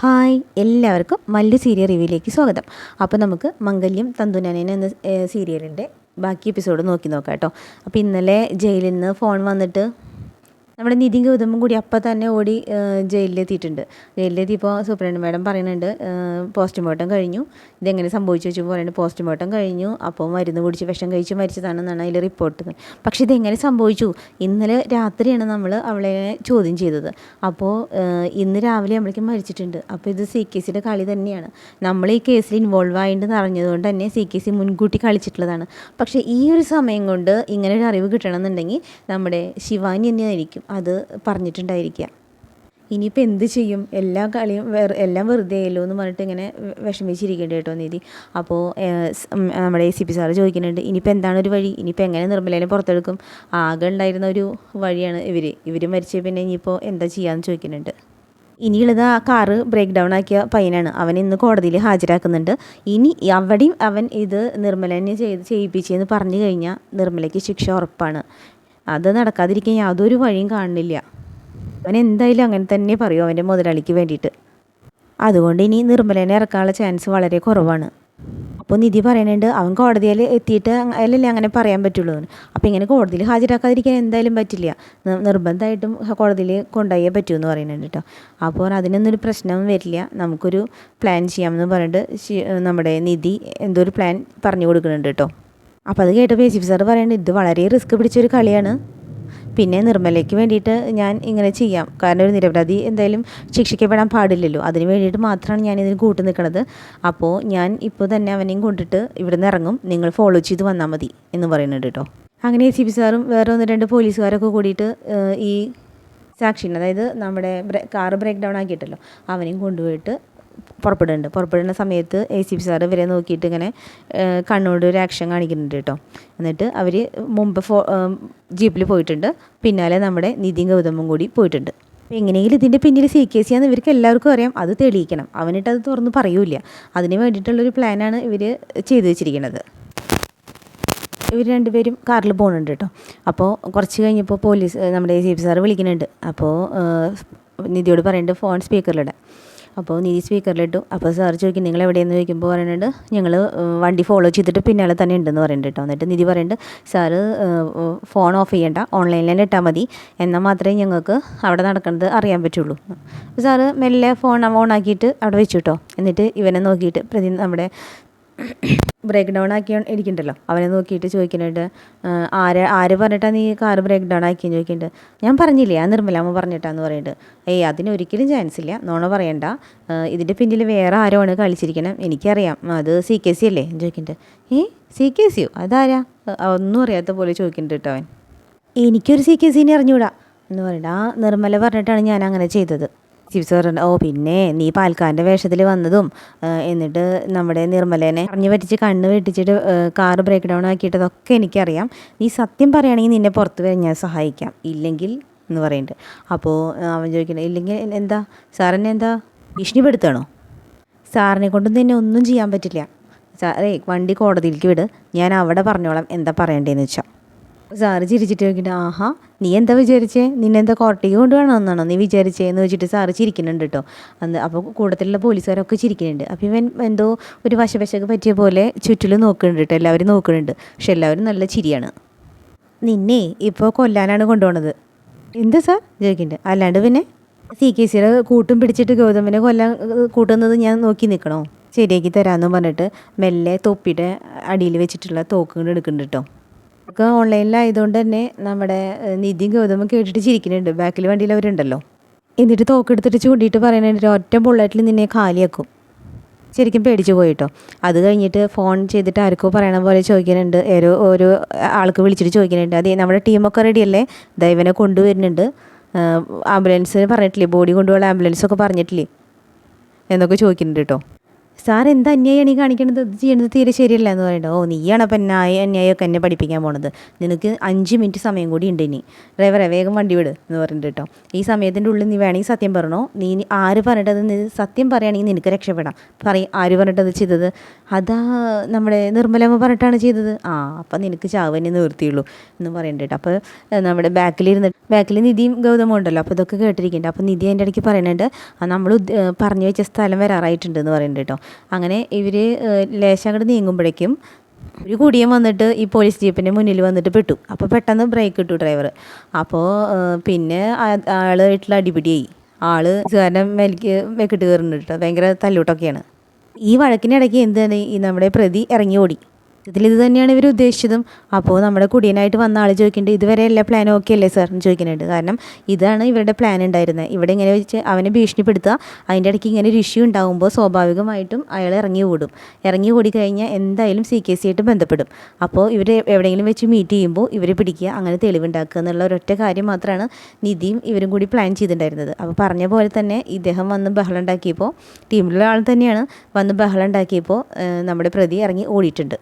Hi എല്ലാവർക്കും Mallu serial റിവ്യൂയിലേക്ക് സ്വാഗതം. അപ്പോൾ നമുക്ക് മംഗല്യം തന്തുനാനേന എന്ന സീരിയലിന്റെ ബാക്കി എപ്പിസോഡ് നോക്കി നോക്കാം കേട്ടോ. അപ്പോൾ ഇന്നലെ ജയിലിൽ നിന്ന് ഫോൺ വന്നിട്ട് നമ്മുടെ നിതിൻ ഗൗതമും കൂടി അപ്പം തന്നെ ഓടി ജയിലിലെത്തിയിട്ടുണ്ട്. ജയിലിലെത്തിയപ്പോൾ സൂപ്രണ്ട് മാഡം പറയുന്നുണ്ട് പോസ്റ്റ്മോർട്ടം കഴിഞ്ഞു. ഇതെങ്ങനെ സംഭവിച്ചു വെച്ചപ്പോൾ പറയുന്നത് പോസ്റ്റ്മോർട്ടം കഴിഞ്ഞു. അപ്പോൾ മരുന്ന് കുടിച്ച് വിഷം കഴിച്ച് മരിച്ചതാണെന്നാണ് അതിൽ റിപ്പോർട്ട് പക്ഷേ ഇതെങ്ങനെ സംഭവിച്ചു? ഇന്നലെ രാത്രിയാണ് നമ്മൾ അവളെ ചോദ്യം ചെയ്തത്. അപ്പോൾ ഇന്ന് രാവിലെ നമ്മൾക്ക് മരിച്ചിട്ടുണ്ട്. അപ്പോൾ ഇത് സി കെ സിയുടെ കളി തന്നെയാണ്. നമ്മൾ ഈ കേസിൽ ഇൻവോൾവ് ആയിട്ട് അറിഞ്ഞതുകൊണ്ട് തന്നെ സി കെ സി മുൻകൂട്ടി കളിച്ചിട്ടുള്ളതാണ്. പക്ഷേ ഈ ഒരു സമയം കൊണ്ട് ഇങ്ങനെ ഒരു അറിവ് കിട്ടണമെന്നുണ്ടെങ്കിൽ നമ്മുടെ ശിവാനി തന്നെയായിരിക്കും അത് പറഞ്ഞിട്ടുണ്ടായിരിക്കുക. ഇനിയിപ്പോൾ എന്ത് ചെയ്യും? എല്ലാ കളിയും വേറെ എല്ലാം വെറുതെ ആയല്ലോ എന്ന് പറഞ്ഞിട്ട് ഇങ്ങനെ വിഷമിച്ചിരിക്കേണ്ടി കേട്ടോ നിധി. അപ്പോൾ നമ്മുടെ എ സി പി സാറ് ചോദിക്കുന്നുണ്ട് ഇനിയിപ്പോൾ എന്താണ് ഒരു വഴി? ഇനിയിപ്പോൾ എങ്ങനെ നിർമ്മലേനെ പുറത്തെടുക്കും? ആകെ ഉണ്ടായിരുന്ന ഒരു വഴിയാണ് ഇവർ ഇവർ മരിച്ച പിന്നെ ഇനിയിപ്പോൾ എന്താ ചെയ്യാമെന്ന് ചോദിക്കുന്നുണ്ട്. ഇനിയുള്ളത് ആ കാറ് ബ്രേക്ക് ഡൗൺ ആക്കിയ പയ്യനാണ്. അവൻ ഇന്ന് കോടതിയിൽ ഹാജരാക്കുന്നുണ്ട്. ഇനി അവിടെയും അവൻ ഇത് നിർമ്മലനെ ചെയ്ത് ചെയ്യിപ്പിച്ചെന്ന് പറഞ്ഞു കഴിഞ്ഞാൽ നിർമ്മലയ്ക്ക് ശിക്ഷ ഉറപ്പാണ്. അത് നടക്കാതിരിക്കാൻ യാതൊരു വഴിയും കാണുന്നില്ല. അവൻ എന്തായാലും അങ്ങനെ തന്നെ പറയും അവന്റെ മുതലാളിക്ക് വേണ്ടിയിട്ട്. അതുകൊണ്ട് ഇനി നിർമ്മലേനെ ഇറക്കാനുള്ള ചാൻസ് വളരെ കുറവാണ്. അപ്പോൾ നിധി പറയുന്നുണ്ട് അവൻ കോടതിയിൽ എത്തിയിട്ട് അല്ലല്ലേ അങ്ങനെ പറയാൻ പറ്റുള്ളൂ. അപ്പോൾ ഇങ്ങനെ കോടതിയിൽ ഹാജരാക്കാതിരിക്കാൻ എന്തായാലും പറ്റില്ല. നിർബന്ധമായിട്ടും കോടതിയിൽ കൊണ്ടുപോയേ പറ്റൂ എന്ന് പറയുന്നുണ്ട് കേട്ടോ. അപ്പോൾ അതിനൊന്നും ഒരു പ്രശ്നം വരില്ല. നമുക്കൊരു പ്ലാൻ ചെയ്യാമെന്ന് പറഞ്ഞിട്ട് നമ്മുടെ നിധി എന്തോ ഒരു പ്ലാൻ പറഞ്ഞു കൊടുക്കുന്നുണ്ട് കേട്ടോ. അപ്പോൾ അത് കേട്ടപ്പോൾ എ സി സാർ പറയുന്നുണ്ട് ഇത് വളരെ റിസ്ക് പിടിച്ചൊരു കളിയാണ്. പിന്നെ നിർമ്മലയ്ക്ക് വേണ്ടിയിട്ട് ഞാൻ ഇങ്ങനെ ചെയ്യാം. കാരണം ഒരു നിരപരാധി എന്തായാലും ശിക്ഷിക്കപ്പെടാൻ പാടില്ലല്ലോ. അതിന് വേണ്ടിയിട്ട് മാത്രമാണ് ഞാൻ ഇതിന് കൂട്ടു നിൽക്കുന്നത് അപ്പോൾ ഞാൻ ഇപ്പോൾ തന്നെ അവനെയും കൊണ്ടിട്ട് ഇവിടുന്ന് ഇറങ്ങും. നിങ്ങൾ ഫോളോ ചെയ്ത് വന്നാൽ മതി എന്ന് പറയുന്നുണ്ട് കേട്ടോ. അങ്ങനെ സി പി സാറും വേറെ ഒന്ന് രണ്ട് പോലീസുകാരൊക്കെ കൂടിയിട്ട് ഈ സാക്ഷിനെ അതായത് നമ്മുടെ കാർ ബ്രേക്ക് ഡൗൺ ആക്കിയിട്ടല്ലോ അവനെയും കൊണ്ടുപോയിട്ട് പുറപ്പെടുന്നുണ്ട്. പുറപ്പെടുന്ന സമയത്ത് എ സി പി സാറ് ഇവരെ നോക്കിയിട്ട് ഇങ്ങനെ കണ്ണോട് ഒരു ആക്ഷൻ കാണിക്കുന്നുണ്ട് കേട്ടോ. എന്നിട്ട് അവർ മുമ്പ് ഫോ ജീപ്പിൽ പോയിട്ടുണ്ട്. പിന്നാലെ നമ്മുടെ നിതിൻ ഗൗതമും കൂടി പോയിട്ടുണ്ട്. എങ്ങനെയെങ്കിലും ഇതിന്റെ പിന്നിൽ സി കെ സി ആണെന്ന് ഇവർക്ക് എല്ലാവർക്കും അറിയാം. അത് തെളിയിക്കണം. അവനിട്ട് അത് തുറന്ന് പറയൂല അതിന് വേണ്ടിയിട്ടുള്ളൊരു പ്ലാനാണ് ഇവർ ചെയ്തു വെച്ചിരിക്കുന്നത്. ഇവർ രണ്ടുപേരും കാറിൽ പോകുന്നുണ്ട് കേട്ടോ. അപ്പോൾ കുറച്ച് കഴിഞ്ഞപ്പോൾ പോലീസ് നമ്മുടെ സി പി സാറ് വിളിക്കുന്നുണ്ട്. അപ്പോൾ നിധിയോട് പറയുന്നുണ്ട് ഫോൺ സ്പീക്കറിലിടാൻ. അപ്പോൾ നീതി സ്പീക്കറിലിട്ടു അപ്പോൾ സാർ ചോദിക്കും നിങ്ങൾ എവിടെയെന്ന് ചോദിക്കുമ്പോൾ പറയുന്നുണ്ട് ഞങ്ങൾ വണ്ടി ഫോളോ ചെയ്തിട്ട് പിന്നാലെ തന്നെ ഉണ്ടെന്ന് പറയുന്നുണ്ട് കേട്ടോ. എന്നിട്ട് നിധി പറയുന്നുണ്ട് സാറ് ഫോൺ ഓഫ് ചെയ്യേണ്ട. ഓൺലൈനിൽ തന്നെ ഇട്ടാൽ മതി. എന്നാൽ മാത്രമേ ഞങ്ങൾക്ക് അവിടെ നടക്കുന്നത് അറിയാൻ പറ്റുള്ളൂ. സാറ് മെല്ലെ ഫോൺ ഓൺ ആക്കിയിട്ട് അവിടെ വെച്ചു കേട്ടോ. എന്നിട്ട് ഇവനെ നോക്കിയിട്ട് പ്രതി നമ്മുടെ ബ്രേക്ക് ഡൗൺ ആക്കി ഇരിക്കണ്ടല്ലോ. അവനെ നോക്കിയിട്ട് ചോദിക്കുന്നുണ്ട് ആര് ആര് പറഞ്ഞിട്ടാണ് നീ കാർ ബ്രേക്ക് ഡൗൺ ആക്കിയെന്ന് ചോദിക്കുന്നുണ്ട്? ഞാൻ പറഞ്ഞില്ലേ ആ നിർമ്മലാമ്മ പറഞ്ഞിട്ടാന്ന് പറയുന്നുണ്ട്. ഏയ് അതിന് ഒരിക്കലും ചാൻസ് ഇല്ല നോണ പറയണ്ട. ഇതിന്റെ പിന്നിൽ വേറെ ആരോ ആണ് കളിച്ചിരിക്കണം എനിക്കറിയാം. അത് സി കെ സി അല്ലേ? ചോദിക്കുന്നുണ്ട്. ഏ സി കെ സിയോ അതാരാ? ഒന്നും അറിയാത്ത പോലെ ചോദിക്കുന്നുണ്ട് കേട്ടോ അവൻ. എനിക്കൊരു സി കെ സിനെ അറിഞ്ഞുകൂടാ എന്ന് പറയണ്ട ആ നിർമ്മല പറഞ്ഞിട്ടാണ് ഞാൻ അങ്ങനെ ചെയ്തത്. ചിപ്സ് പറഞ്ഞ ഓ പിന്നെ നീ പാൽക്കാരന്റെ വേഷത്തിൽ വന്നതും എന്നിട്ട് നമ്മുടെ നിർമ്മലേനെ പറഞ്ഞു പറ്റിച്ച് കണ്ണ് വെട്ടിച്ചിട്ട് കാറ് ബ്രേക്ക് ഡൗൺ ആക്കിയിട്ടതൊക്കെ എനിക്കറിയാം. നീ സത്യം പറയുകയാണെങ്കിൽ നിന്നെ പുറത്ത് വരാൻ ഞാൻ സഹായിക്കാം. ഇല്ലെങ്കിൽ എന്ന് പറയുന്നുണ്ട്. അപ്പോൾ അവൻ ചോദിക്കണേ ഇല്ലെങ്കിൽ എന്താ? സാറിനെ എന്താ? ഭീഷണിപ്പെടുത്തണോ സാറിനെ കൊണ്ട് നിന്നെ ഒന്നും ചെയ്യാൻ പറ്റില്ല. സാറേ വണ്ടി കോടതിയിലേക്ക് വിട്. ഞാൻ അവിടെ പറഞ്ഞോളാം. എന്താ പറയണ്ടേന്ന് വെച്ചാൽ സാറ് ചിരിച്ചിട്ട് നോക്കിയിട്ട് ആഹാ നീ എന്താ വിചാരിച്ചേ? നിന്നെന്താ കോർട്ടിക്ക് കൊണ്ടുപോകണമെന്നാണോ നീ വിചാരിച്ചേ എന്ന് വെച്ചിട്ട് സാറ് ചിരിക്കുന്നുണ്ട് കേട്ടോ. അന്ന് അപ്പോൾ കൂട്ടത്തിലുള്ള പോലീസുകാരൊക്കെ ചിരിക്കുന്നുണ്ട്. അപ്പോൾ ഇവൻ എന്തോ ഒരു വശവശക്ക് പറ്റിയ പോലെ ചുറ്റിലും നോക്കുന്നുണ്ട് കേട്ടോ എല്ലാവരും നോക്കുന്നുണ്ട്. പക്ഷെ എല്ലാവരും നല്ല ചിരിയാണ്. നിന്നെ ഇപ്പോൾ കൊല്ലാനാണ് കൊണ്ടുപോണത്. എന്താ സാർ? ചോദിക്കുന്നുണ്ട്. അല്ലാണ്ട് പിന്നെ സി കെ സിയുടെ കൂട്ടും പിടിച്ചിട്ട് ഗൗതമിനെ കൊല്ലാൻ കൂട്ടുന്നത് ഞാൻ നോക്കി നിൽക്കണോ? ശരിയാക്കി തരാമെന്ന് പറഞ്ഞിട്ട് മെല്ലെ തൊപ്പിയുടെ അടിയിൽ വെച്ചിട്ടുള്ള തോക്കുകൾ എടുക്കുന്നുണ്ട് കേട്ടോ. ഒക്കെ ഓൺലൈനിലായതുകൊണ്ട് തന്നെ നമ്മുടെ നിധി നിധിയും ഗൗതമും കേട്ടിട്ട് ചിരിക്കുന്നുണ്ട്. ബാക്കിൽ വണ്ടിയിൽ അവരുണ്ടല്ലോ എന്നിട്ട് തോക്കെടുത്തിട്ട് ചൂണ്ടിയിട്ട് പറയുന്നുണ്ട് ഒറ്റ ബുള്ളറ്റിൽ നിന്നെ കാലിയാക്കും. ശരിക്കും പേടിച്ചു പോയിട്ടോ. അത് കഴിഞ്ഞിട്ട് ഫോൺ ചെയ്തിട്ട് ആർക്കോ പറയണ പോലെ ചോദിക്കുന്നുണ്ട്. ഓരോ ഓരോ ആൾക്ക് വിളിച്ചിട്ട് ചോദിക്കുന്നുണ്ട്. അതെ നമ്മുടെ ടീമൊക്കെ റെഡിയല്ലേ ദൈവനെ കൊണ്ടുവരുന്നുണ്ട്. ആംബുലൻസ് പറഞ്ഞിട്ടില്ലേ? ബോഡി കൊണ്ടുപോകാൻ ആംബുലൻസ് ഒക്കെ പറഞ്ഞിട്ടില്ലേ? എന്നൊക്കെ ചോദിക്കുന്നുണ്ട് കേട്ടോ. സാർ എന്ത് അന്യായമാണ് ഈ കാണിക്കണത്? ഇത് ചെയ്യണത് തീരെ ശരിയല്ല എന്ന് പറയുന്നത് ഓ നീയാണ് അപ്പം ന്യായ അന്യായമൊക്കെ എന്നെ പഠിപ്പിക്കാൻ പോണത്. നിനക്ക് അഞ്ച് മിനിറ്റ് സമയം കൂടി ഉണ്ട് ഇനി. ഡ്രൈവറെ വേഗം വണ്ടി വിട് എന്ന് പറഞ്ഞിട്ട് കേട്ടോ. ഈ സമയത്തിന്റെ ഉള്ളിൽ നീ വേണമെങ്കിൽ സത്യം പറഞ്ഞോ. നീ ആര് പറഞ്ഞിട്ടത്? നീ സത്യം പറയുകയാണെങ്കിൽ നിനക്ക് രക്ഷപ്പെടാം. പറയും ആര് പറഞ്ഞിട്ടത് ചെയ്തത്? അതാ നമ്മുടെ നിർമ്മലമ്മ പറഞ്ഞിട്ടാണ് ചെയ്തത്. ആ അപ്പം നിനക്ക് ചാവനെ നിവൃത്തിയുള്ളൂ എന്ന് പറയുന്നുണ്ട് കേട്ടോ. അപ്പോൾ നമ്മുടെ ബാക്കിലിരുന്ന് ബാക്കിൽ നിധിയും ഗൗതമും ഉണ്ടല്ലോ. അപ്പോൾ ഇതൊക്കെ കേട്ടിരിക്കുന്നുണ്ട് അപ്പോൾ നിധി അതിന്റെ ഇടയ്ക്ക് പറയുന്നുണ്ട് നമ്മൾ പറഞ്ഞു വെച്ച സ്ഥലം വരാറായിട്ടുണ്ട് എന്ന് പറയുന്നുണ്ട് കേട്ടോ. അങ്ങനെ ഇവർ ലേശം അങ്ങോട്ട് നീങ്ങുമ്പോഴേക്കും ഒരു കുടിയൻ വന്നിട്ട് ഈ പോലീസ് ജീപ്പിന്റെ മുന്നിൽ വന്നിട്ട് പെട്ടു. അപ്പോൾ പെട്ടെന്ന് ബ്രേക്ക് ഇട്ടു ഡ്രൈവർ അപ്പോൾ പിന്നെ ആളായിട്ടുള്ള അടിപിടിയായി. ആൾ കാരണം മേലേക്ക് വെക്കിട്ട് കയറുന്നുണ്ട് ഭയങ്കര തല്ലൂട്ടൊക്കെയാണ്. ഈ വഴക്കിനിടയ്ക്ക് എന്താണ് ഈ നമ്മുടെ പ്രതി ഇറങ്ങി ഓടി? ഇതിൽ ഇത് തന്നെയാണ് ഇവർ ഉദ്ദേശിച്ചതും. അപ്പോൾ നമ്മുടെ കുടിയനായിട്ട് വന്ന ആൾ ചോദിക്കുന്നുണ്ട് ഇതുവരെ എല്ലാ പ്ലാനും ഓക്കെ അല്ലേ എന്ന് ചോദിക്കുന്നുണ്ട്. കാരണം ഇതാണ് ഇവരുടെ പ്ലാൻ ഉണ്ടായിരുന്നത് ഇവിടെ ഇങ്ങനെ വെച്ച് അവനെ ഭീഷണിപ്പെടുത്തുക അതിന്റെ ഇടയ്ക്ക് ഇങ്ങനെ ഒരു ഇഷ്യൂ ഉണ്ടാകുമ്പോൾ സ്വാഭാവികമായിട്ടും അയാൾ ഇറങ്ങി ഓടും. ഇറങ്ങി ഓടി കഴിഞ്ഞാൽ എന്തായാലും സി കെ സി ആയിട്ട് ബന്ധപ്പെടും. അപ്പോൾ ഇവർ എവിടെയെങ്കിലും വെച്ച് മീറ്റ് ചെയ്യുമ്പോൾ ഇവരെ പിടിക്കുക അങ്ങനെ തെളിവുണ്ടാക്കുക എന്നുള്ള ഒരൊറ്റ കാര്യം മാത്രമാണ് നിധിയും ഇവരും കൂടി പ്ലാൻ ചെയ്തിട്ടുണ്ടായിരുന്നത്. അപ്പോൾ പറഞ്ഞ പോലെ തന്നെ ഇദ്ദേഹം വന്ന് ബഹളം ഉണ്ടാക്കിയപ്പോൾ ടീമിലുള്ള ആൾ തന്നെയാണ് വന്ന് ബഹളം ഉണ്ടാക്കിയപ്പോൾ നമ്മുടെ പ്രതി ഇറങ്ങി ഓടിയിട്ടുണ്ട്.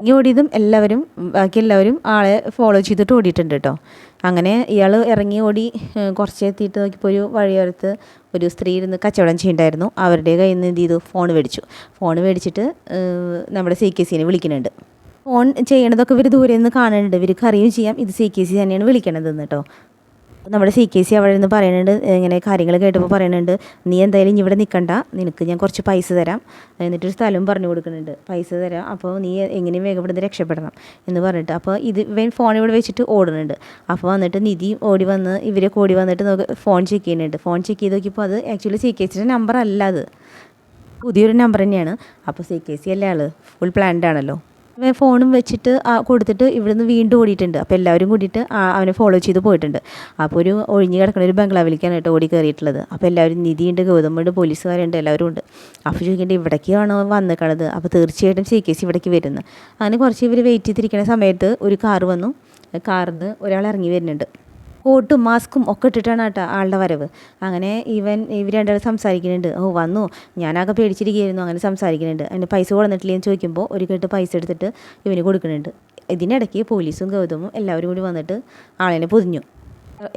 ഓടിയതും എല്ലാവരും ബാക്കി എല്ലാവരും ആളെ ഫോളോ ചെയ്തിട്ട് ഓടിയിട്ടുണ്ട് കേട്ടോ. അങ്ങനെ ഇയാൾ ഇറങ്ങി ഓടി കുറച്ച് എത്തിയിട്ട് നോക്കിയപ്പോൾ ഒരു വഴിയോരത്ത് ഒരു സ്ത്രീ ഇരുന്ന് കച്ചവടം ചെയ്യുന്നുണ്ടായിരുന്നു അവരുടെ കയ്യിൽ നിന്ന് എന്ത് ചെയ്തു? ഫോൺ മേടിച്ചു. ഫോൺ മേടിച്ചിട്ട് നമ്മുടെ സി കെ സിനെ വിളിക്കുന്നുണ്ട്. ഫോൺ ചെയ്യണതൊക്കെ ഇവർ ദൂരെ നിന്ന് കാണുന്നുണ്ട്. ഇവർക്ക് അറിയുകയും ചെയ്യാം. ഇത് സി കെ സി തന്നെയാണ് വിളിക്കണതെന്ന് കേട്ടോ. നമ്മുടെ സി കെ സി അവിടെ നിന്ന് പറയുന്നുണ്ട് ഇങ്ങനെ കാര്യങ്ങൾ കേട്ടപ്പോൾ പറയുന്നുണ്ട് നീ എന്തായാലും ഇവിടെ നിൽക്കണ്ട നിനക്ക് ഞാൻ കുറച്ച് പൈസ തരാം എന്നിട്ടൊരു സ്ഥലവും പറഞ്ഞു കൊടുക്കുന്നുണ്ട് പൈസ തരാം അപ്പോൾ നീ എങ്ങനെയും വേഗം ഇവിടുന്ന് രക്ഷപ്പെടണം എന്ന് പറഞ്ഞിട്ട്. അപ്പോൾ ഇത് ഇവൻ ഫോൺ ഇവിടെ വെച്ചിട്ട് ഓടുന്നുണ്ട്. അപ്പോൾ വന്നിട്ട് നിധി ഓടി വന്ന് ഇവരെ ഓടി വന്നിട്ട് നമുക്ക് ഫോൺ ചെക്ക് ചെയ്യുന്നുണ്ട്. ഫോൺ ചെക്ക് ചെയ്ത് നോക്കിയപ്പോൾ അത് ആക്ച്വലി സി കെ സിയുടെ നമ്പർ അല്ല അത്. പുതിയൊരു നമ്പർ തന്നെയാണ്. അപ്പോൾ സി കെ സി അല്ലേ ആൾ ഫുൾ പ്ലാൻഡ് ആണല്ലോ. ഫോണും വെച്ചിട്ട് കൊടുത്തിട്ട് ഇവിടുന്ന് വീണ്ടും ഓടിയിട്ടുണ്ട്. അപ്പോൾ എല്ലാവരും കൂടിയിട്ട് അവനെ ഫോളോ ചെയ്ത് പോയിട്ടുണ്ട്. അപ്പോൾ ഒരു ഒഴിഞ്ഞ് കിടക്കുന്ന ഒരു ബംഗ്ലാവിലേക്കാണ് കേട്ടോ ഓടി കയറിയിട്ടുള്ളത്. അപ്പോൾ എല്ലാവരും നിധിയുണ്ട് ഗൗതമുണ്ട് പോലീസുകാരുണ്ട് എല്ലാവരും ഉണ്ട്. അപ്പോൾ ചോദിക്കേണ്ടത് ഇവിടേക്കാണോ വന്നിക്കണത്? അപ്പോൾ തീർച്ചയായിട്ടും സി കെ ഇവിടേക്ക് വരുന്നത് അങ്ങനെ കുറച്ച് ഇവർ വെയിറ്റ് ചെയ്തിരിക്കുന്ന സമയത്ത് ഒരു കാറ് വന്നു. കാറിൽ നിന്ന് ഒരാൾ ഇറങ്ങി വരുന്നുണ്ട്. കോട്ടും മാസ്കും ഒക്കെ ഇട്ടിട്ടാണ് കേട്ടോ ആളുടെ വരവ്. അങ്ങനെ ഇവൻ ഇവർ രണ്ടാൾ സംസാരിക്കുന്നുണ്ട്. ഓ വന്നു. ഞാനാകെ പേടിച്ചിരിക്കുകയായിരുന്നു. അങ്ങനെ സംസാരിക്കുന്നുണ്ട്. അതിന് പൈസ കൊടുത്തിട്ടില്ലെന്ന് ചോദിക്കുമ്പോൾ ഒരു കേട്ട് പൈസ എടുത്തിട്ട് ഇവന് കൊടുക്കുന്നുണ്ട്. ഇതിനിടയ്ക്ക് പോലീസും ഗൗതമും എല്ലാവരും കൂടി വന്നിട്ട് ആളിനെ പൊതിഞ്ഞു.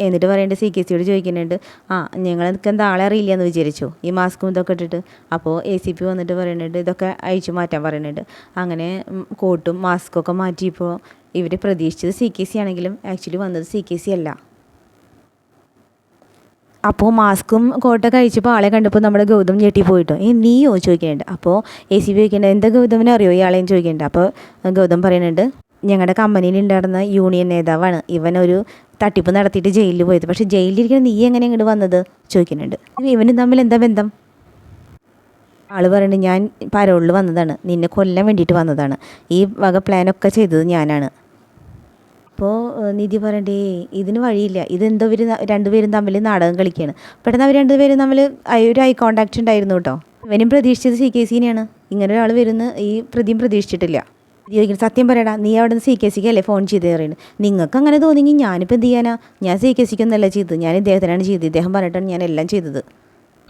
എന്നിട്ട് പറയേണ്ടത് സി കെ സിയോട് ചോദിക്കുന്നുണ്ട് ആ ഞങ്ങൾക്ക് എന്താ ആളെ അറിയില്ല എന്ന് വിചാരിച്ചു? ഈ മാസ്കും ഇതൊക്കെ ഇട്ടിട്ട്? അപ്പോൾ എ സി പി വന്നിട്ട് പറയുന്നുണ്ട് ഇതൊക്കെ അഴിച്ചു മാറ്റാൻ പറയുന്നുണ്ട്. അങ്ങനെ കോട്ടും മാസ്കും ഒക്കെ മാറ്റിയപ്പോൾ ഇവർ പ്രതീക്ഷിച്ചത് സി കെ സി ആണെങ്കിലും ആക്ച്വലി വന്നത് സി കെ സി അല്ല. അപ്പോൾ മാസ്കും കോട്ടൊക്കെ അയച്ചപ്പോൾ ആളെ കണ്ടപ്പോൾ നമ്മുടെ ഗൗതം ഞെട്ടി പോയിട്ടോ. ഏ നീയോ? ചോദിക്കുന്നുണ്ട്. അപ്പോൾ എ സി ബി ചോദിക്കേണ്ടത് എന്താ ഗൗതമിനെ അറിയോ? ഇയാളെയും ചോദിക്കുന്നുണ്ട്. അപ്പോൾ ഗൗതം പറയുന്നുണ്ട് ഞങ്ങളുടെ കമ്പനിയിൽ ഉണ്ടായിരുന്ന യൂണിയൻ നേതാവാണ്. ഇവനൊരു തട്ടിപ്പ് നടത്തിയിട്ട് ജയിലിൽ പോയത്. പക്ഷേ ജയിലിലിരിക്കുന്ന നീ എങ്ങനെ ഇങ്ങോട്ട് വന്നത്? ചോദിക്കുന്നുണ്ട്. ഇവനും തമ്മിൽ എന്താ ബന്ധം? ആൾ പറയുന്നുണ്ട് ഞാൻ പരോളിൽ വന്നതാണ്. നിന്നെ കൊല്ലാൻ വേണ്ടിയിട്ട് വന്നതാണ്. ഈ വക പ്ലാനൊക്കെ ചെയ്തത് ഞാനാണ്. അപ്പോൾ നിധി പറയണ്ടേ ഇതിന് വഴിയില്ല. ഇതെന്തോ ഇവർ രണ്ടുപേരും തമ്മിൽ നാടകം കളിക്കുകയാണ് പെട്ടെന്ന് അവർ രണ്ടുപേരും തമ്മിൽ ഒരു ഐ കോണ്ടാക്ട് ഉണ്ടായിരുന്നു കേട്ടോ. ഇവനും പ്രതീക്ഷിച്ചത് സി കെ സിനെയാണ്. ഇങ്ങനെ ഒരാൾ വരുന്ന ഈ പ്രതിയും പ്രതീക്ഷിച്ചിട്ടില്ല. ചോദിക്കുന്നത് സത്യം പറയടാ നീ അവിടെ നിന്ന് സി കെ സിക്ക് അല്ലേ ഫോൺ ചെയ്ത്? പറയുന്നത് നിങ്ങൾക്ക് അങ്ങനെ തോന്നിയെങ്കിൽ ഞാനിപ്പോൾ എന്ത് ചെയ്യാനാ? ഞാൻ സി കെ സിക്ക് ഒന്നല്ല ചെയ്തത്. ഞാൻ ഇദ്ദേഹത്തിനാണ് ചെയ്തത്. ഇദ്ദേഹം പറഞ്ഞിട്ടാണ് ഞാൻ എല്ലാം ചെയ്തത്.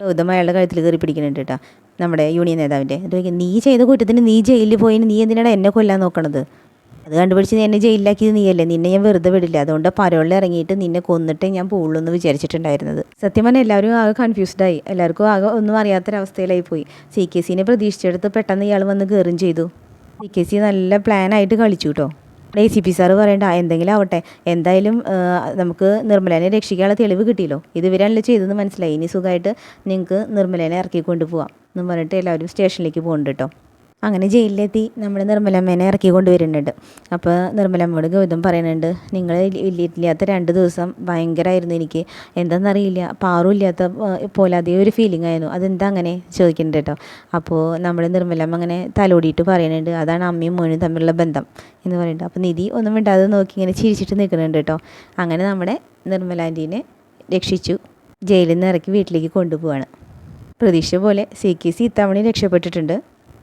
ഗൗതം അയാളുടെ കഴുത്തിൽ കയറി പിടിക്കുന്നുണ്ട് കേട്ടോ നമ്മുടെ യൂണിയൻ നേതാവിന്റെ. നീ ചെയ്ത കുറ്റത്തിന് നീ ജയിലിൽ പോയി നീ എന്തിനാണ് എന്നെ കൊല്ലാൻ നോക്കണത്? അത് കണ്ടുപിടിച്ച് നീ എന്നെ ജയിലിലാക്കിയത് നീയല്ലേ? നിന്നെ ഞാൻ വെറുതെ വിടില്ല. അതുകൊണ്ട് പരോളിൽ ഇറങ്ങിയിട്ട് നിന്നെ കൊന്നിട്ട് ഞാൻ പോവുള്ളൂ എന്ന് വിചാരിച്ചിട്ടുണ്ടായിരുന്നത്. സത്യം പറഞ്ഞാൽ എല്ലാവരും ആകെ കൺഫ്യൂസ്ഡായി എല്ലാവർക്കും ആകെ ഒന്നും അറിയാത്തൊരവസ്ഥയിലായി പോയി. സി കെ സിനെ പ്രതീക്ഷിച്ചെടുത്ത് പെട്ടെന്ന് ഇയാൾ വന്ന് കയറും ചെയ്തു. സി കെ സി നല്ല പ്ലാനായിട്ട് കളിച്ചു കേട്ടോ എ സി പി സാറ് പറയണ്ട എന്തെങ്കിലും ആവട്ടെ. എന്തായാലും നമുക്ക് നിർമ്മലേനെ രക്ഷിക്കാനുള്ള തെളിവ് കിട്ടിയല്ലോ. ഇത് ഇവരാണല്ലോ ചെയ്തതെന്ന് മനസ്സിലായി. ഇനി സുഖമായിട്ട് നിങ്ങൾക്ക് നിർമ്മലേനെ ഇറക്കിക്കൊണ്ട് കൊണ്ടുപോകാം എന്നും പറഞ്ഞിട്ട് എല്ലാവരും സ്റ്റേഷനിലേക്ക് പോകുന്നുണ്ട് കേട്ടോ അങ്ങനെ ജയിലിലെത്തി നമ്മുടെ നിർമ്മലമ്മേനെ ഇറക്കി കൊണ്ടുവരുന്നുണ്ട്. അപ്പോൾ നിർമ്മലമ്മയോട് ഗൗതം പറയുന്നുണ്ട് നിങ്ങൾ ഇല്ലാത്ത രണ്ട് ദിവസം ഭയങ്കരമായിരുന്നു എനിക്ക്. എന്താണെന്നറിയില്ല പാറും ഇല്ലാത്ത പോലെ അതേ ഒരു ഫീലിംഗ് ആയിരുന്നു. അതെന്താ അങ്ങനെ? ചോദിക്കുന്നുണ്ട് കേട്ടോ. അപ്പോൾ നമ്മുടെ നിർമ്മലമ്മ അങ്ങനെ തലോടിയിട്ട് പറയുന്നുണ്ട് അതാണ് അമ്മയും മോനും തമ്മിലുള്ള ബന്ധം. എന്ന് പറയുന്നുണ്ട്. അപ്പോൾ നിധി ഒന്നും മിണ്ടാതെ നോക്കി ഇങ്ങനെ ചിരിച്ചിട്ട് നിൽക്കുന്നുണ്ട് കേട്ടോ. അങ്ങനെ നമ്മുടെ നിർമ്മലാന്റീനെ രക്ഷിച്ചു ജയിലിൽ നിന്ന് ഇറക്കി വീട്ടിലേക്ക് കൊണ്ടുപോവാണ്. പ്രതീക്ഷ പോലെ സി കെ സി ഇത്തവണയും രക്ഷപ്പെട്ടിട്ടുണ്ട്.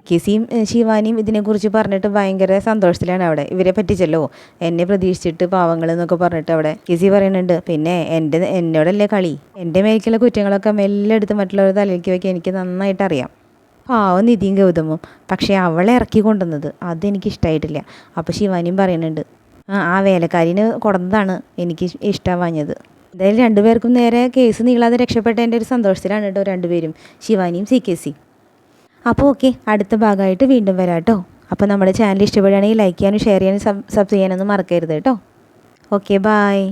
കെ സിയും ഏഹ്, ശിവാനിയും ഇതിനെക്കുറിച്ച് പറഞ്ഞിട്ട് ഭയങ്കര സന്തോഷത്തിലാണ് അവിടെ. ഇവരെ പറ്റിച്ചല്ലോ. എന്നെ പ്രതീക്ഷിച്ചിട്ട് പാവങ്ങൾ എന്നൊക്കെ പറഞ്ഞിട്ട് അവിടെ കിസി പറയുന്നുണ്ട്. പിന്നെ എന്റെ എന്നോടല്ലേ കളി? എന്റെ മേലേക്കുള്ള കുറ്റങ്ങളൊക്കെ മെല്ലെ എടുത്ത് മറ്റുള്ളവരുടെ തലയിലേക്ക് വയ്ക്കാൻ എനിക്ക് നന്നായിട്ട് അറിയാം. പാവം നിധിയും ഗൗതമും. പക്ഷേ അവളെ ഇറക്കി കൊണ്ടുവന്നത് അതെനിക്ക് ഇഷ്ടമായിട്ടില്ല അപ്പോൾ ശിവാനിയും പറയുന്നുണ്ട് ആ വേലക്കാരിന് കൊടുന്നതാണ് എനിക്ക് ഇഷ്ടമാവാഞ്ഞത് എന്തായാലും രണ്ടുപേർക്കും നേരെ കേസ് നീളാതെ രക്ഷപ്പെട്ടതിന്റെ ഒരു സന്തോഷത്തിലാണ് കേട്ടോ രണ്ടുപേരും ശിവാനിയും സി കെ സി അപ്പോൾ ഓക്കെ അടുത്ത ഭാഗമായിട്ട് വീണ്ടും വരാം കേട്ടോ. അപ്പോൾ നമ്മുടെ ചാനൽ ഇഷ്ടപ്പെടുകയാണെങ്കിൽ ലൈക്ക് ചെയ്യാനും ഷെയർ ചെയ്യാനും സബ് സബ് ചെയ്യാനൊന്നും മറക്കരുത് കേട്ടോ. Okay bye